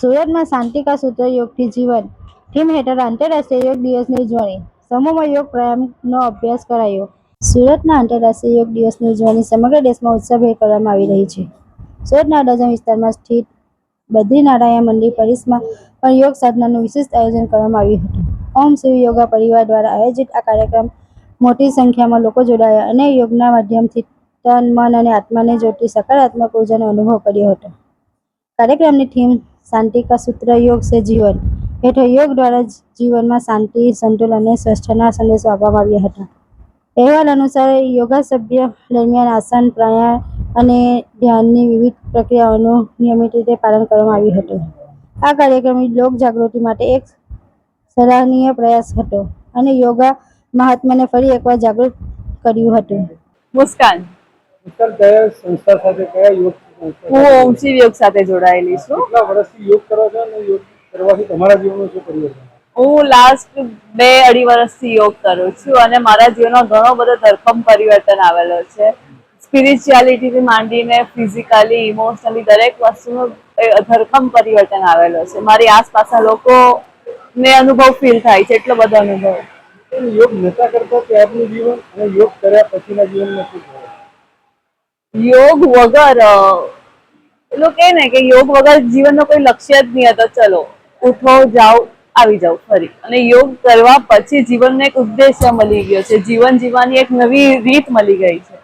સુરતમાં શાંતિકા સૂત્ર યોગથી જીવન થીમ હેઠળ આંતરરાષ્ટ્રીય યોગ દિવસની ઉજવણી. સમૂહમાં યોગ પ્રાણાયામનો અભ્યાસ કરાયો. સુરતના આંતરરાષ્ટ્રીય યોગ દિવસની ઉજવણી સમગ્ર દેશમાં ઉત્સાહભેર કરવામાં આવી રહી છે. સુરતના અડાજણ વિસ્તારમાં સ્થિત બદ્રીનારાયણ મંદિર પરિસરમાં પણ યોગ સાધનાનું વિશેષ આયોજન કરવામાં આવ્યું હતું. ઓમ શિવ યોગા પરિવાર દ્વારા આયોજિત આ કાર્યક્રમ મોટી સંખ્યામાં લોકો જોડાયા અને યોગના માધ્યમથી તન, મન અને આત્માને જોડતી સકારાત્મક ઉર્જાનો અનુભવ કર્યો હતો. કાર્યક્રમની થીમ શાંતિ કા સૂત્ર યોગ સે જીવન. હેઠળ યોગ દ્વારા જીવનમાં શાંતિ સંતુલન અને સ્વચ્છના સંદેશો આપવામાં આવ્યા હતા. અહેવાલ અનુસાર યોગાસભ્ય દરમિયાન આસન પ્રાણાયામ અને ધ્યાનની વિવિધ પ્રક્રિયાઓનું નિયમિત રીતે પાલન કરવામાં આવ્યું હતું. આ કાર્યક્રમ લોક જાગૃતિ માટે એક સરાહનીય પ્રયાસ હતો અને યોગા મહાત્માને ફરી એકવાર જાગૃત કર્યું હતું. મુસ્કાન. સંસ્થા સાથે કયા યોગ હું ઓમ શિવ યોગ સાથે જોડાયેલી છું. કેટલા વર્ષથી યોગ કરો છો અને યોગ કરવાથી તમારા જીવનનું શું પરિવર્તન હું લાસ્ટ બે અઢી વર્ષથી યોગ કરું છું અને મારા જીવનમાં ઘણો બધો ધરખમ પરિવર્તન આવેલો છે. સ્પિરિચ્યુઆલિટીથી માંડીને ફિઝિકલી ઇમોશનલી દરેક વસ્તુનું ધરખમ પરિવર્તન આવેલો છે. મારી આસપાસના લોકોને અનુભવ ફીલ થાય છે એટલો બધો અનુભવ. યોગ નતા કરતા ત્યારનું જીવન અને યોગ કર્યા પછીના જીવનમાં શું? યોગ વગર એ લોકો કહે ને કે યોગ વગર જીવનનો કોઈ લક્ષ્ય જ નહીં હતો. ચલો, ઉઠો, જાઓ, આવી જાઓ, ફરી. અને યોગ કરવા પછી જીવનનો એક ઉદ્દેશ્ય મળી ગયો છે. જીવન જીવવાની એક નવી રીત મળી ગઈ છે.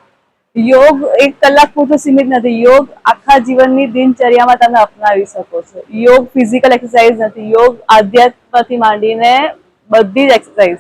યોગ એક કલાક પૂરતું સીમિત નથી. યોગ આખા જીવનની દિનચર્યામાં તમે અપનાવી શકો છો. યોગ ફિઝિકલ એક્સરસાઇઝ નથી. યોગ આધ્યાત્મથી માંડીને બધી જ એક્સરસાઇઝ